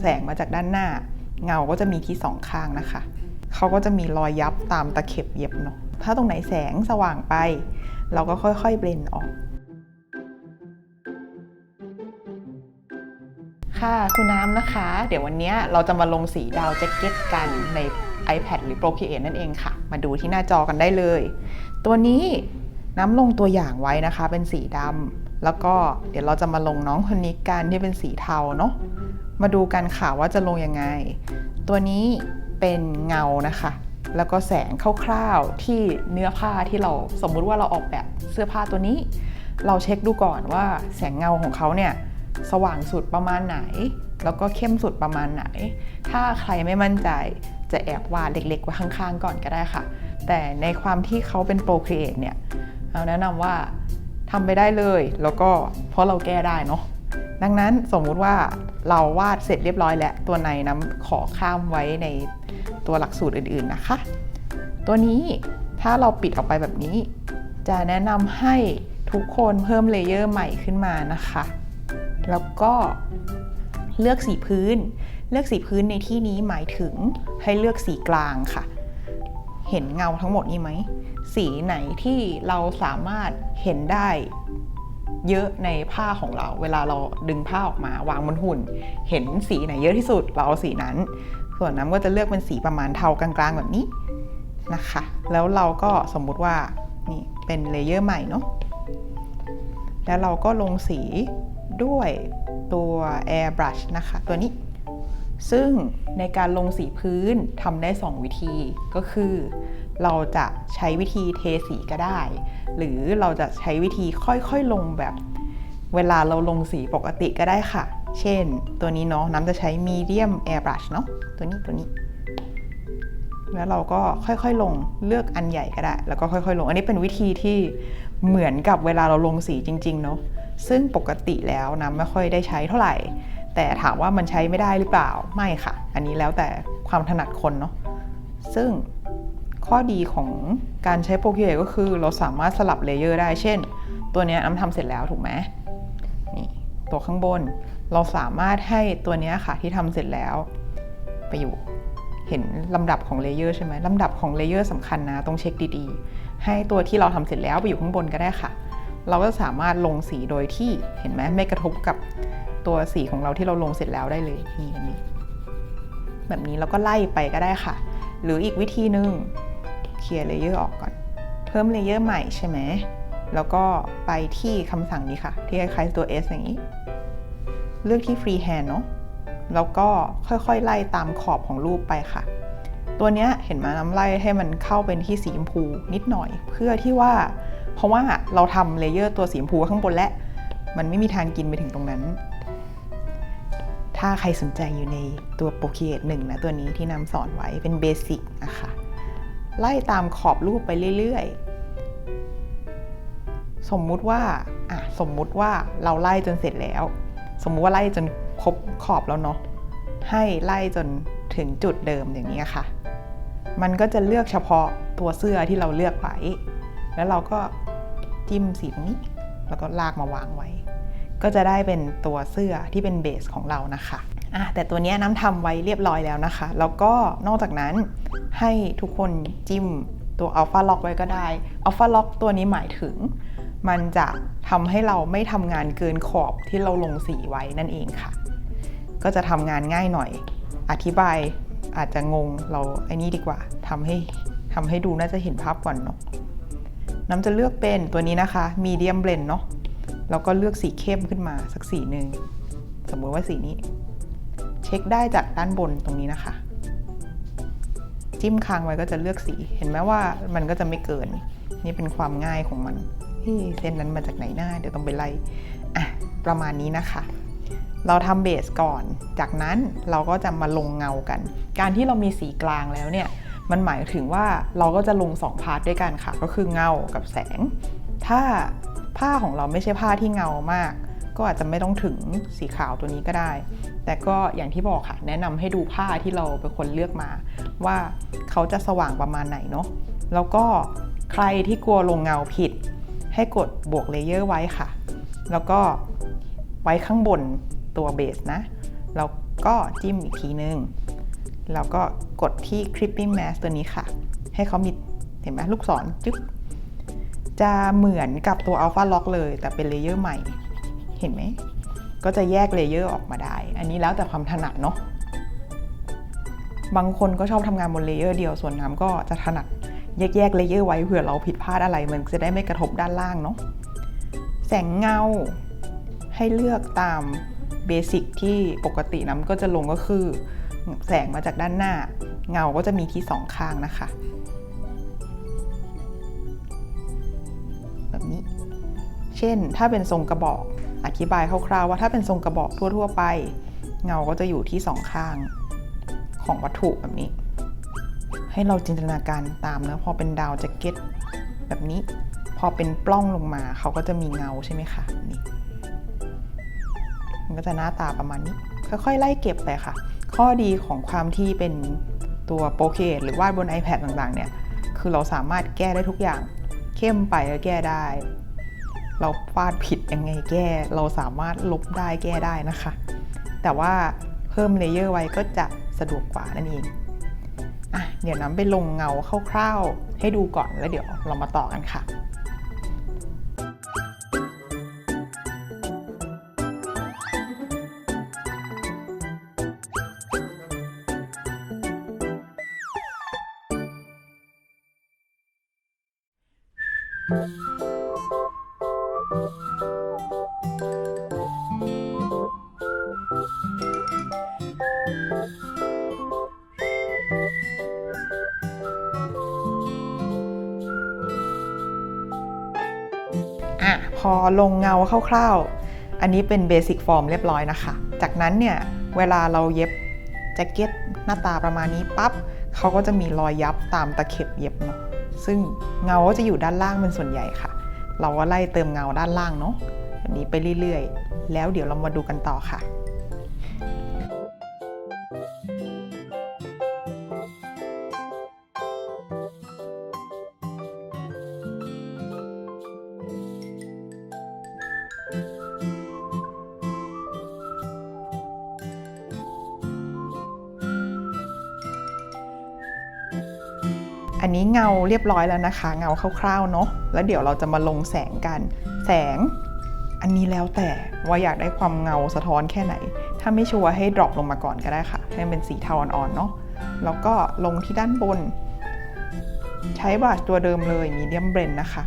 แสงมาจากด้านหน้า เงาก็จะมีที่สองข้างนะคะเขาก็จะมีรอยยับตามตะเข็บเย็บเนาะถ้าตรงไหนแสงสว่างไป เราก็ค่อยๆเบลนออก ค่ะคุณน้ำนะคะ เดี๋ยววันนี้เราจะมาลงสีดาวแจ็คเก็ตกันใน iPad หรือ Procreate นั่นเองค่ะ มาดูที่หน้าจอกันได้เลย ตัวนี้น้ำลงตัวอย่างไว้นะคะ เป็นสีดำแล้วก็เดี๋ยวเราจะมาลงน้องคนนี้กันที่เป็นสีเทาเนาะ มาดูกันค่ะว่าจะลงยังไง ตัวนี้เป็นเงานะคะ แล้วก็แสงคร่าวๆที่เนื้อผ้าที่เราสมมุติว่าเราออกแบบเสื้อผ้าตัวนี้ เราเช็คดูก่อนว่าแสงเงาของเขาเนี่ยสว่างสุดประมาณไหน แล้วก็เข้มสุดประมาณไหน ถ้าใครไม่มั่นใจจะแอบวาดเล็กๆไว้ข้างๆ ก่อนก็ได้ค่ะ แต่ในความที่เขาเป็นโปรครีเอทเนี่ยเราแนะนำว่าทำไปได้เลย แล้วก็เพราะเราแก้ได้เนาะ ดังนั้นสมมุติว่าเราวาดเสร็จเรียบร้อยแล้ว ตัวในน้ำขอข้ามไว้ในตัวหลักสูตรอื่นๆนะคะ ตัวนี้ถ้าเราปิดออกไปแบบนี้ จะแนะนำให้ทุกคนเพิ่มเลเยอร์ใหม่ขึ้นมานะคะ แล้วก็เลือกสีพื้น เลือกสีพื้นในที่นี้หมายถึงให้เลือกสีกลางค่ะ เห็นเงาทั้งหมดนี้ไหม สีไหนที่เราสามารถเห็นได้ เยอะในผ้าของเรา เวลาเราดึงผ้าออกมาวางบนหุ่น เห็นสีไหนเยอะที่สุดเราเอาสีนั้น ส่วนน้ำก็จะเลือกเป็นสีประมาณเทากลางๆแบบนี้นะคะ แล้วเราก็สมมุติว่านี่เป็นเลเยอร์ใหม่เนาะแล้วเราก็ลงสีด้วยตัว airbrush นะคะ ตัวนี้ ซึ่งในการลงสีพื้นทำได้ 2 วิธีก็คือ เราจะใช้วิธีเทสีก็ได้ หรือเราจะใช้วิธีค่อยๆลงแบบ เวลาเราลงสีปกติก็ได้ค่ะ เช่น ตัวนี้เนาะน้ำจะใช้ medium airbrush เนาะตัวนี้ตัวนี้ แล้วเราก็ค่อยๆลงเลือกอันใหญ่ก็ได้ แล้วก็ค่อยๆลง อันนี้เป็นวิธีที่เหมือนกับเวลาเราลงสีจริง ๆ เนาะซึ่งปกติแล้วนะไม่ค่อยได้ใช้เท่าไหร่ แต่ถามว่ามันใช้ไม่ได้หรือเปล่าไม่ค่ะ อันนี้แล้วแต่ความถนัดคนเนาะซึ่ง ข้อดีของการใช้โปร c ร a t e ก็คือเราสามารถสลับเลเยอร์ได้ เช่น ตัวนี้ยน้ำทำเสร็จแล้วถูกไหมนี่ตัวข้างบน เราสามารถให้ตัวนี้ค่ะที่ทำเสร็จแล้ว ไปอยู่เห็นลำดับของเลเยอร์ใช่ไหมลำดับของเลเยอร์สำคัญนะต้องเช็คดีๆ ให้ตัวที่เราทำเสร็จแล้วไปอยู่ข้างบนก็ได้ค่ะ เราก็สามารถลงสีโดยที่เห็นไหมไม่กระทบกับตัวสีของเราที่เราลงเสร็จแล้วได้เลยนี่แบบนี้แบบนี้เราก็ไล่ไปก็ได้ค่ะ หรืออีกวิธีหนึ่ง เคลียร์เลเยอร์ออกก่อน เพิ่มเลเยอร์ใหม่ใช่ไหม แล้วก็ไปที่คำสั่งนี้ค่ะ ที่คล้ายๆตัว S อย่างนี้ เลือกที่ freehand เนาะแล้วก็ค่อยๆ ไล่ตามขอบของรูปไปค่ะ ตัวเนี้ยเห็นไหมน้ำไล่ให้มันเข้าเป็นที่สีชมพูนิดหน่อย เพื่อที่ว่า เพราะว่าเราทำเลเยอร์ตัวสีชมพูข้างบนและ มันไม่มีทางกินไปถึงตรงนั้น ถ้าใครสนใจอยู่ในตัวโปรเ a t e หนึ่งนะตัวนี้ที่นำสอนไว้เป็นเบสิกนะคะ ไล่ตามขอบรูปไปเรื่อยๆ สมมุติว่าอะสมมุติว่าเราไล่จนเสร็จแล้ว สมมุติว่าไล่จนครบขอบแล้วเนาะให้ไล่จนถึงจุดเดิมอย่างนี้ค่ะ มันก็จะเลือกเฉพาะตัวเสื้อที่เราเลือกไว้ แล้วเราก็จิ้มสีนี้ แล้วก็ลากมาวางไว้ ก็จะได้เป็นตัวเสื้อที่เป็นเบสของเรานะคะ อะแต่ตัวนี้น้ำทำไว้เรียบร้อยแล้วนะคะ แล้วก็นอกจากนั้นให้ทุกคนจิ้มตัว Alpha Lock ไว้ก็ได้ Alpha Lock ตัวนี้หมายถึง มันจะทำให้เราไม่ทำงานเกินขอบที่เราลงสีไว้นั่นเองค่ะ ก็จะทำงานง่ายหน่อย อธิบายอาจจะงงเราไอ้นี่ดีกว่าทำให้ทำให้ดูน่าจะเห็นภาพก่อนเนาะน้ำจะเลือกเป็นตัวนี้นะคะ medium blend เนาะแล้วก็เลือกสีเข้มขึ้นมาสักสีหนึ่งสมมติว่าสีนี้ เช็คได้จากด้านบนตรงนี้นะคะ จิ้มค้างไว้ก็จะเลือกสี เห็นไหมว่ามันก็จะไม่เกิน นี่เป็นความง่ายของมันที่เส้นนั้นมาจากไหนหน้า เดี๋ยวต้องไปไล่อะประมาณนี้นะคะ เราทำเบสก่อน จากนั้นเราก็จะมาลงเงากัน การที่เรามีสีกลางแล้วเนี่ยมันหมายถึงว่าเราก็จะลง2พาร์ทด้วยกันค่ะ ก็คือเงากับแสง ถ้าผ้าของเราไม่ใช่ผ้าที่เงามาก ก็อาจจะไม่ต้องถึงสีขาวตัวนี้ก็ได้ แต่ก็อย่างที่บอกค่ะ แนะนำให้ดูผ้าที่เราเป็นคนเลือกมา ว่าเขาจะสว่างประมาณไหนเนาะแล้วก็ใครที่กลัวลงเงาผิด ให้กดบวกเลเยอร์ไว้ค่ะ แล้วก็ไว้ข้างบนตัวเบสนะ แล้วก็จิ้มอีกทีนึง แล้วก็กดที่ Clipping Mask ตัวนี้ค่ะ ให้เขามีเห็นไหมลูกศรจึ๊กจะเหมือนกับตัว Alpha Lock เลย แต่เป็นเลเยอร์ใหม่ เห็นไหม ก็จะแยกเลเยอร์ออกมาได้ อันนี้แล้วแต่ความถนัดเนาะ บางคนก็ชอบทำงานบนเลเยอร์เดียว ส่วนน้ำก็จะถนัดแยกๆเลเยอร์ไว้เผื่อเราผิดพลาดอะไรมันจะได้ไม่กระทบด้านล่างเนาะ แสงเงาให้เลือกตามเบสิกที่ปกติน้ำก็จะลงก็คือ แสงมาจากด้านหน้า เงาก็จะมีที่สองข้างนะคะ ช่น ถ้าเป็นทรงกระบอก อธิบายคร่าวๆว่าถ้าเป็นทรงกระบอกทั่ว ๆ ไป เงาก็จะอยู่ที่สองข้างของวัตถุแบบนี้ ให้เราจินตนาการตามนะพอเป็นดาวแจ็คเก็ตแบบนี้ พอเป็นปล้องลงมาเขาก็จะมีเงาใช่ไหมคะนี่มันก็จะหน้าตาประมาณนี้ ค่อยๆ ไล่เก็บไปค่ะ ข้อดีของความที่เป็นตัวโปรเคทหรือวาดบน iPad ต่างๆ เนี่ย คือเราสามารถแก้ได้ทุกอย่าง เข้มไปก็แก้ได้ เราวาดผิดยังไงแก้ เราสามารถลบได้แก้ได้นะคะ แต่ว่าเพิ่มเลเยอร์ไว้ก็จะสะดวกกว่านั่นเองอะเดี๋ยวน้ำไปลงเงาคร่าวๆให้ดูก่อนแล้วเดี๋ยวเรามาต่อกันค่ะ อะพอลงเงาคร่าวๆ อันนี้เป็นเบสิกฟอร์มเรียบร้อยนะคะ จากนั้นเนี่ยเวลาเราเย็บแจ็คเก็ตหน้าตาประมาณนี้ปั๊บเขาก็จะมีรอยยับตามตะเข็บเย็บเนาะซึ่งเงาก็จะอยู่ด้านล่างเป็นส่วนใหญ่ค่ะ เราก็ไล่เติมเงาด้านล่างเนาะแบบนี้ไปเรื่อยๆ แล้วเดี๋ยวเรามาดูกันต่อค่ะ อันนี้เงาเรียบร้อยแล้วนะคะ เงาคร่าวๆเนาะแล้วเดี๋ยวเราจะมาลงแสงกัน แสง อันนี้แล้วแต่ว่าอยากได้ความเงาสะท้อนแค่ไหน ถ้าไม่ชัวร์ให้ดรอปลงมาก่อนก็ได้ค่ะ ให้เป็นสีเทาอ่อนๆเนาะแล้วก็ลงที่ด้านบน ใช้บราชตัวเดิมเลยมีเดียมเบรนนะคะ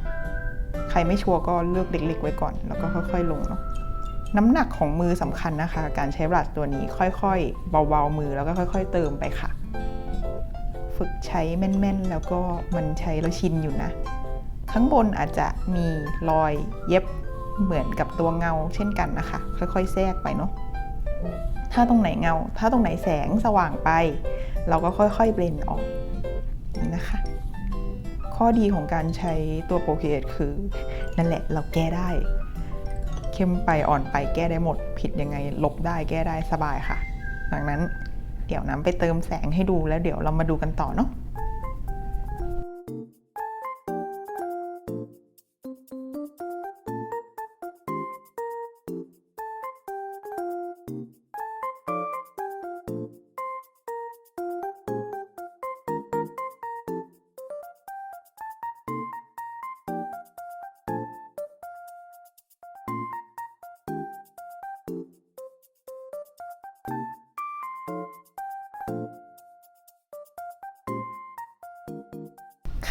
ใครไม่ชัวร์ก็เลือกเล็กๆไว้ก่อน แล้วก็ค่อยๆลงเนาะน้ำหนักของมือสำคัญนะคะ การใช้บราชตัวนี้ค่อยๆ เบาๆมือแล้วก็ค่อย ๆ เติมไปค่ะ ฝึกใช้แม่นๆ แล้วก็มันใช้แล้วชินอยู่นะ ข้างบนอาจจะมีรอยเย็บเหมือนกับตัวเงาเช่นกันนะคะ ค่อยๆ แทรกไปเนาะถ้าตรงไหนเงา ถ้าตรงไหนแสงสว่างไป เราก็ค่อยๆเบลนออกนี่นะคะ ข้อดีของการใช้ตัว Procreate คือ นั่นแหละเราแก้ได้ เข้มไปอ่อนไปแก้ได้หมด ผิดยังไงลบได้แก้ได้สบายค่ะ ดังนั้น เดี๋ยวน้ำไปเติมแสงให้ดูแล้วเดี๋ยวเรามาดูกันต่อเนาะ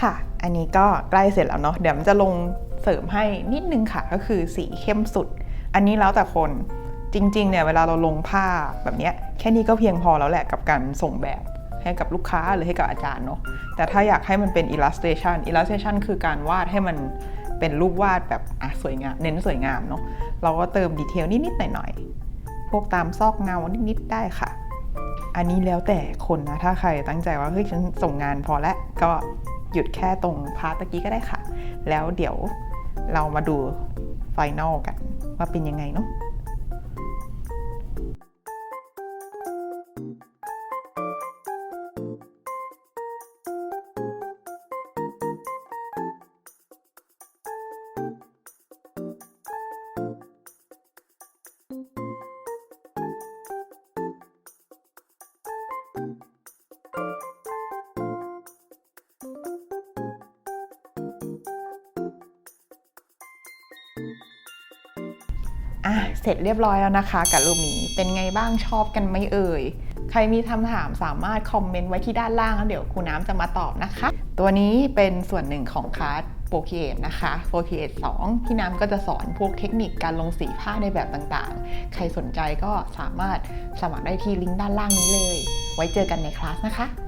ค่ะ อันนี้ก็ใกล้เสร็จแล้วเนาะเดี๋ยวมันจะลงเสริมให้นิดนึงค่ะ ก็คือสีเข้มสุด อันนี้แล้วแต่คนจริงๆเนี่ยเวลาเราลงผ้าแบบนี้แค่นี้ก็เพียงพอแล้วแหละกับการส่งแบบให้กับลูกค้าหรือให้กับอาจารย์เนาะแต่ถ้าอยากให้มันเป็น illustration illustration คือการวาดให้มันเป็นรูปวาดแบบอะสวยงามเน้นสวยงามเนาะเราก็เติมดีเทลนิดๆหน่อยๆพวกตามซอกเงานิดๆได้ค่ะ อันนี้แล้วแต่คนนะถ้าใครตั้งใจว่าเฮ้ยฉันส่งงานพอแล้วก็ หยุดแค่ตรงพาร์ตตะกี้ก็ได้ค่ะ แล้วเดี๋ยวเรามาดูไฟนอลกันว่าเป็นยังไงเนาะ อะเสร็จเรียบร้อยแล้วนะคะ กับรูปนี้เป็นไงบ้างชอบกันไหมเอ่ย ใครมีคำถามสามารถคอมเมนต์ไว้ที่ด้านล่างแล้วเดี๋ยวครูน้ำจะมาตอบนะคะ ตัวนี้เป็นส่วนหนึ่งของคลาสโปร c เ a t e นะคะโปร c เ a t e 2พี่น้ำก็จะสอนพวกเทคนิคการลงสีผ้าในแบบต่างๆ ใครสนใจก็สามารถสมัครได้ที่ลิงก์ด้านล่างนี้เลย ไว้เจอกันในคลาสนะคะ